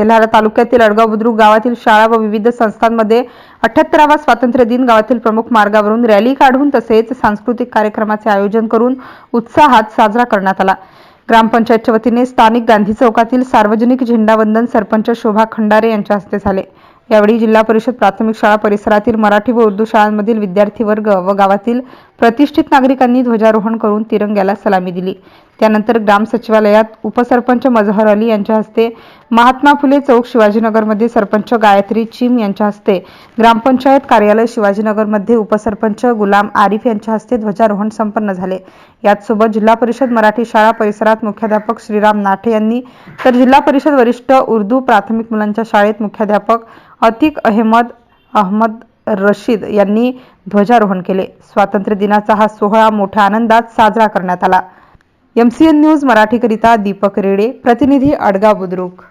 तेल्हारा तालुक्यातील अडगाव बुद्रुक गावातील शाळा व विविध संस्थांमध्ये अठ्याहत्तरावा स्वातंत्र्य दिन गावातील प्रमुख मार्गावरून रॅली काढून तसेच सांस्कृतिक कार्यक्रमाचे आयोजन करून उत्साहात साजरा करण्यात आला. ग्रामपंचायतच्या वतीने स्थानिक गांधी चौकातील सार्वजनिक झेंडावंदन सरपंच शोभा खंडारे यांच्या हस्ते झाले. यावेळी जिल्हा परिषद प्राथमिक शाळा परिसरातील मराठी व उर्दू शाळांमधील विद्यार्थी वर्ग व गावातील प्रतिष्ठित नागरिकांनी ध्वजारोहण करून तिरंग्याला सलामी दिली. त्यानंतर ग्राम सचिवालयात उपसरपंच मजहर अली यांच्या हस्ते महात्मा फुले चौक शिवाजीनगरमध्ये सरपंच गायत्री चिम यांच्या हस्ते ग्रामपंचायत कार्यालय शिवाजीनगरमध्ये उपसरपंच गुलाम आरिफ यांच्या हस्ते ध्वजारोहण संपन्न झाले. याच सोबत जिल्हा परिषद मराठी शाळा परिसरात मुख्याध्यापक श्रीराम नाठे यांनी तर जिल्हा परिषद वरिष्ठ उर्दू प्राथमिक मुलांच्या शाळेत मुख्याध्यापक अतिक अहमद अहमद रशीद यांनी ध्वजारोहण केले. स्वातंत्र्य दिनाचा हा सोहळा मोठ्या आनंदात साजरा करण्यात आला. एमसीएन न्यूज मराठीकरिता दीपक रेडे प्रतिनिधी अडगा बुद्रुक.